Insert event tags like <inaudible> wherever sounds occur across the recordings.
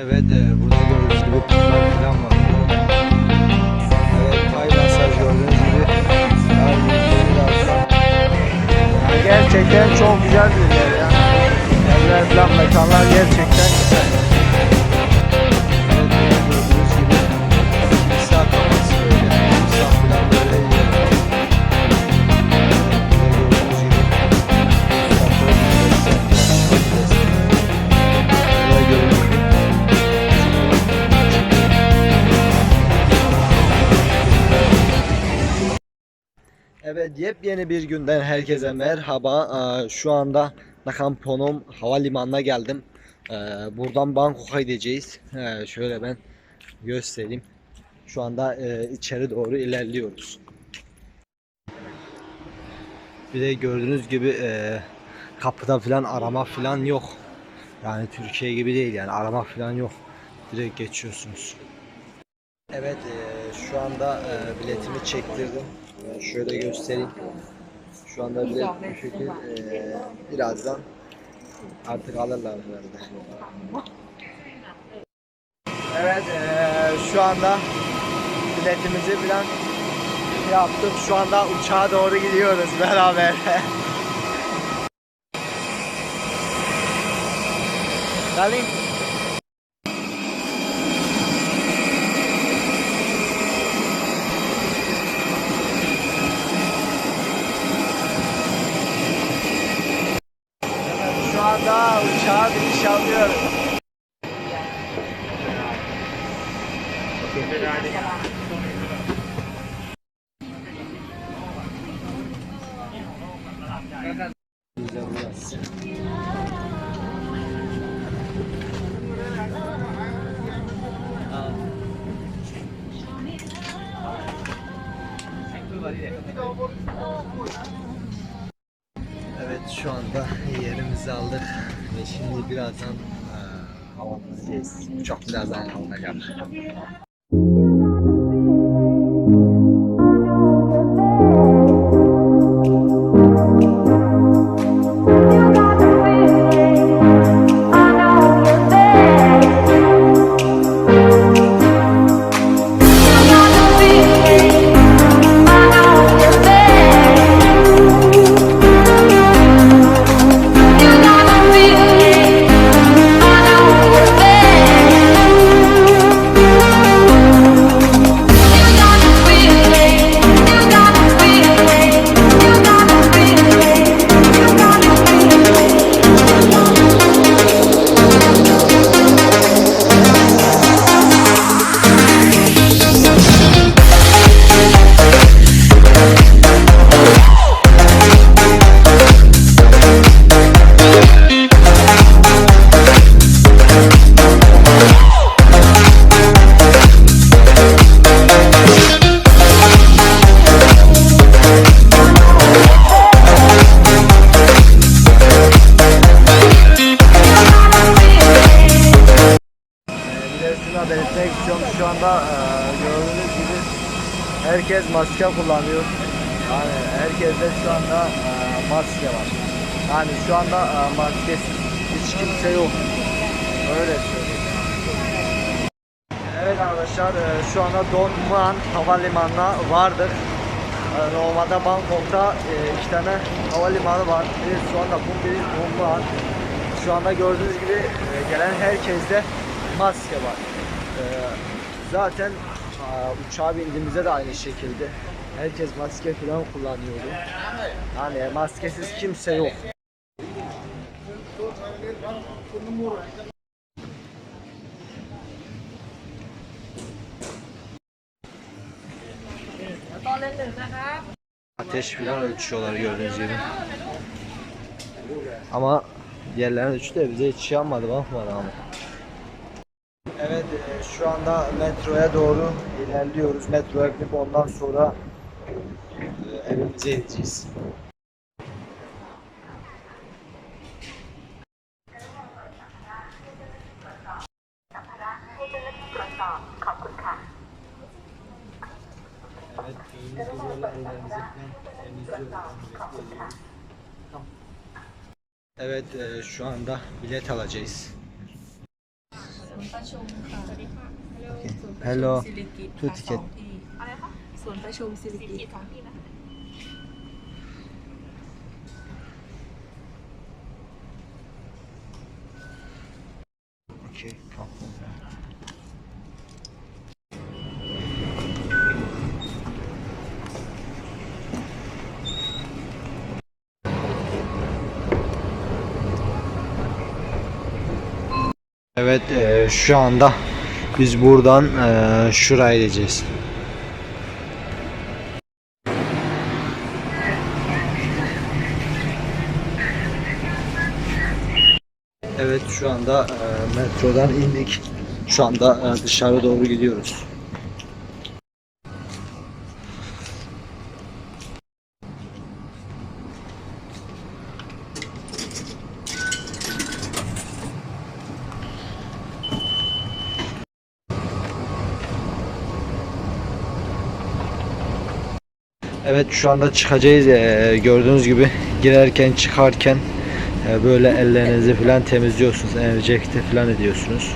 Evet, e, burada gördüğünüz gibi putlar falan var. Evet, Thai masaj gördüğünüz gibi. Yani gerçekten çok güzel bir yer ya. Yerler falan, mekanlar gerçekten güzel. Yepyeni bir günden herkese merhaba. Şu anda Nakamponum havalimanına geldim. Buradan Bangkok'a gideceğiz. Şöyle ben göstereyim. Şu anda içeri doğru ilerliyoruz. Bir de gördüğünüz gibi kapıda falan arama falan yok. Yani Türkiye gibi değil yani arama falan yok. Direkt geçiyorsunuz. Evet şu anda biletimi çektirdim. E, şöyle göstereyim. Şu anda bu şekil e, birazdan artık alırlar herhalde. Evet e, şu anda biletimizi falan yaptık. Şu anda uçağa doğru gidiyoruz beraber. <laughs> Darling. Şu anda uçağa biniş alıyorum. Güzel burası. Evet şu anda yerimizi aldık ve şimdi birazdan eee havalanacağız. Çok birazdan havalanacağım. Bir maske kullanıyor. Yani herkeste şu anda eee, maske var. Yani şu anda eee, maskesiz hiç kimse yok. Öyle söyleyeyim. Evet arkadaşlar eee, şu anda Don Muan havalimanına vardık. Eee, Normalde Bangkok'ta eee, iki tane havalimanı var. Biri Suvarnabhumi, biri Don Muan. Şu anda gördüğünüz gibi eee, gelen herkeste maske var. Eee, zaten uçağa bindiğimizde de aynı şekilde. Herkes maske falan kullanıyordu. Yani maskesiz kimse yok. Ateş falan ölçüyorlar gördüğünüz gibi. Ama diğerlerine ölçtü de bize hiç şey yapmadı bakmadı ama. Evet e, şu anda metroya doğru ilerliyoruz. Metroya gidip ondan sonra e, evimize gideceğiz. Evet, böyle temizliyoruz. E, şu anda bilet alacağız. นย์ ประชุมค่ะสวัสดีค่ะ Hello สิริกิต Two ticket อะไรคะส่วนย์ประชุมสิริกิตค่ะ โอเคขอบคุณครับEvet e, şu anda biz buradan e, şuraya gideceğiz. Evet şu anda e, metrodan indik. Şu anda e, dışarı doğru gidiyoruz. Evet şu anda çıkacağız. E, gördüğünüz gibi girerken çıkarken e, böyle ellerinizi falan temizliyorsunuz. Enjekte falan ediyorsunuz.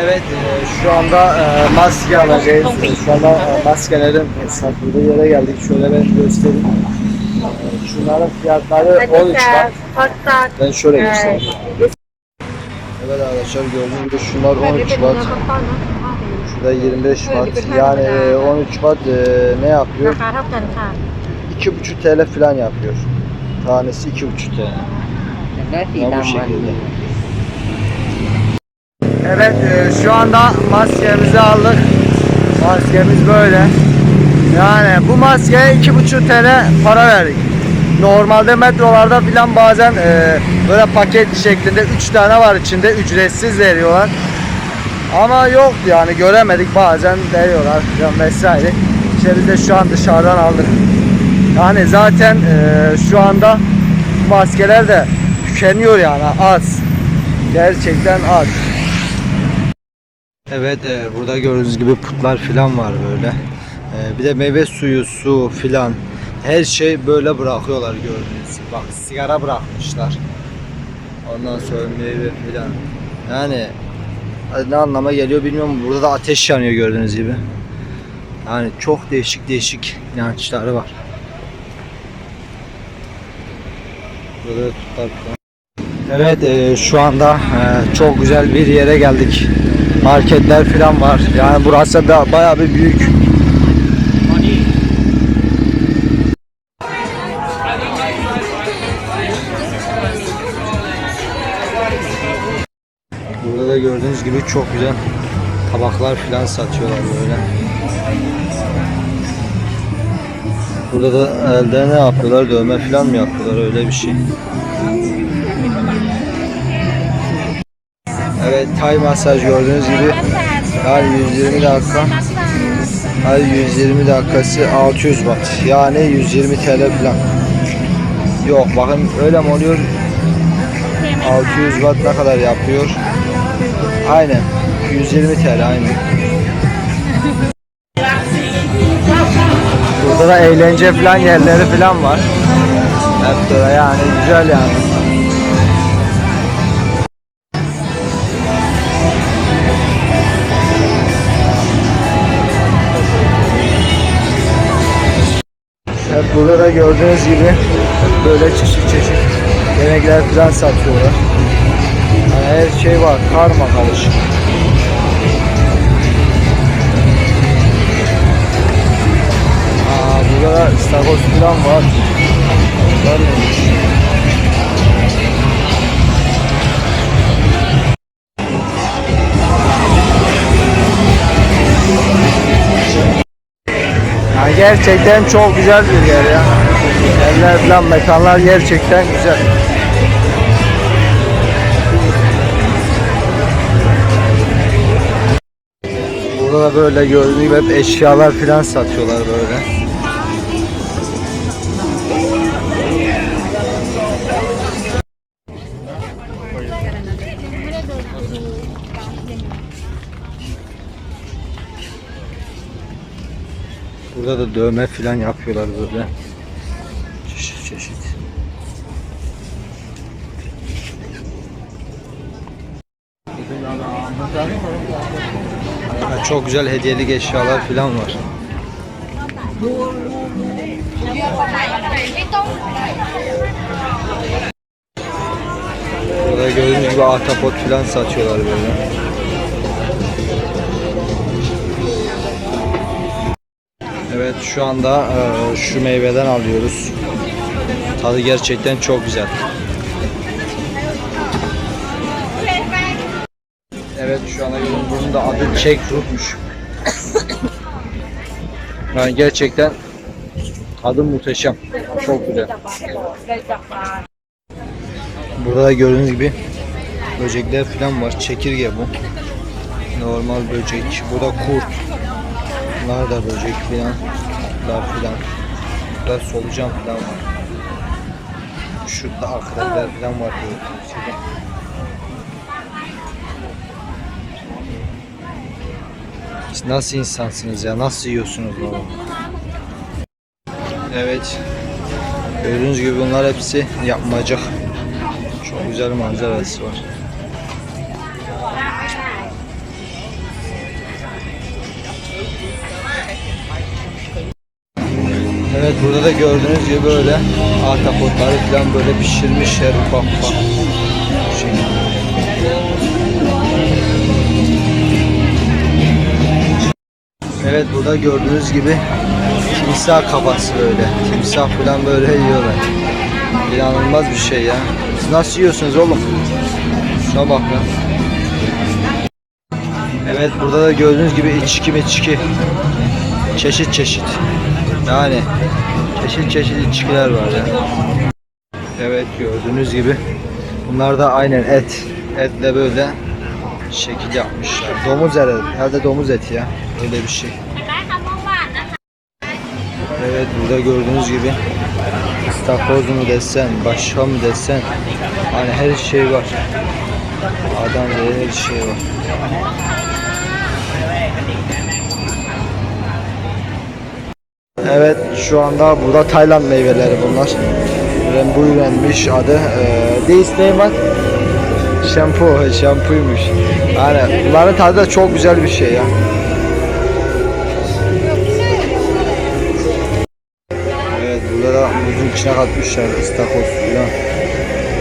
Evet e, şu anda e, maske alacağız. Şu anda e, maskelerin satıldığı yere geldik. Şöyle ben göstereyim. E, Şunların fiyatları 13 var. Ben şöyle göstereyim. Evet arkadaşlar gördüğünüz gibi şunlar 13 watt da 25 Mart. Yani 13 e, Mart e, ne yapıyor? 2,5 TL falan yapıyor. Tanesi 2,5 TL. Yani bu şekilde. Evet e, şu anda maskemizi aldık. Maskemiz böyle. Yani bu maskeye 2,5 TL para verdik. Normalde metrolarda filan bazen böyle paket şeklinde 3 tane var içinde ücretsiz veriyorlar. Ama yok yani göremedik bazen veriyorlar filan vesaire. İşte biz de şu an dışarıdan aldık. Yani zaten e, şu anda maskeler de tükeniyor yani az. Gerçekten az. Evet e, burada gördüğünüz gibi putlar filan var böyle. E, bir de meyve suyu, su filan her şey böyle bırakıyorlar gördüğünüz gibi. Bak sigara bırakmışlar. Ondan sonra meyve filan. Yani ne anlama geliyor bilmiyorum. Burada da ateş yanıyor gördüğünüz gibi. Yani çok değişik değişik inançları var. Evet e, şu anda e, çok güzel bir yere geldik. Marketler falan var. Yani burası da bayağı bir büyük. Gördüğünüz gibi çok güzel tabaklar falan satıyorlar böyle. Burada da elde ne yapıyorlar? Dövme falan mı yapıyorlar? Öyle bir şey. Evet Tay masaj gördüğünüz gibi her 120 dakika her 120 dakikası 600 watt yani 120 TL falan yok bakın öyle mi oluyor 600 watt ne kadar yapıyor aynen. 120 TL aynen. Burada da eğlence falan yerleri falan var. Hep böyle yani güzel yani. Evet, burada da gördüğünüz gibi böyle çeşit çeşit yemekler falan satıyorlar. Her şey var, karma karışık. Burada da istakoz var. Var? Yani gerçekten çok güzel bir yer ya. Yerler falan mekanlar gerçekten güzel. Burada da böyle gördüğünüz gibi hep eşyalar falan satıyorlar böyle. Burada da dövme falan yapıyorlar böyle. Çeşit çeşit. Ha, çok güzel hediyelik eşyalar falan var. Burada gördüğünüz gibi ahtapot falan satıyorlar böyle. Evet şu anda e, şu meyveden alıyoruz. Tadı gerçekten çok güzel. Evet şu anda gördüğünüz bunun da adı jackfruitmuş. Yani gerçekten tadı muhteşem. Çok güzel. Burada da gördüğünüz gibi böcekler falan var. Çekirge bu. Normal böcek. Bu da kurt. Bunlar da böcek falan. Bunlar falan. Burada solucan falan var. Şurada akrepler falan var. Şurada. Nasıl insansınız ya? Nasıl yiyorsunuz baba? Evet. Gördüğünüz gibi bunlar hepsi yapmacık. Çok güzel manzarası var. Evet burada da gördüğünüz gibi böyle ahtapotları falan böyle pişirmişler ufak ufak. Evet burada gördüğünüz gibi timsah kafası böyle. Timsah falan böyle yiyorlar. İnanılmaz bir şey ya. Siz nasıl yiyorsunuz oğlum? Şuna bak ya. Evet burada da gördüğünüz gibi içki içki. Çeşit çeşit. Yani çeşit çeşit içkiler var ya. Evet gördüğünüz gibi. Bunlar da aynen et. Etle böyle şekil yapmışlar. Domuz herhalde. Herhalde domuz eti ya. Öyle bir şey. Evet burada gördüğünüz gibi istakoz mu desen, başka mı desen hani her şey var. Adam ve her şey var. Evet şu anda burada Tayland meyveleri bunlar. Rembuyrenmiş adı. Ee, This name what? Şampu, şampuymuş. Yani bunların tadı da çok güzel bir şey ya. Evet burada da muzun içine katmışlar ıstakoz falan.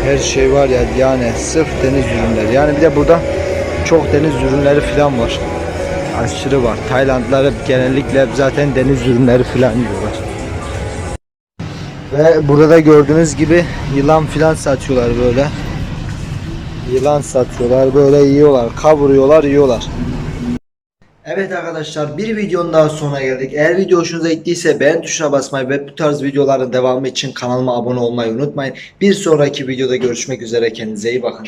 Her şey var ya yani sırf deniz ürünleri. Yani bir de burada çok deniz ürünleri falan var. Aşırı var. Taylandlılar genellikle zaten deniz ürünleri falan yiyorlar. Ve burada da gördüğünüz gibi yılan falan satıyorlar böyle. Yılan satıyorlar böyle yiyorlar. Kavuruyorlar yiyorlar. Evet arkadaşlar bir videonun daha sonuna geldik. Eğer video hoşunuza gittiyse beğen tuşuna basmayı ve bu tarz videoların devamı için kanalıma abone olmayı unutmayın. Bir sonraki videoda görüşmek üzere kendinize iyi bakın.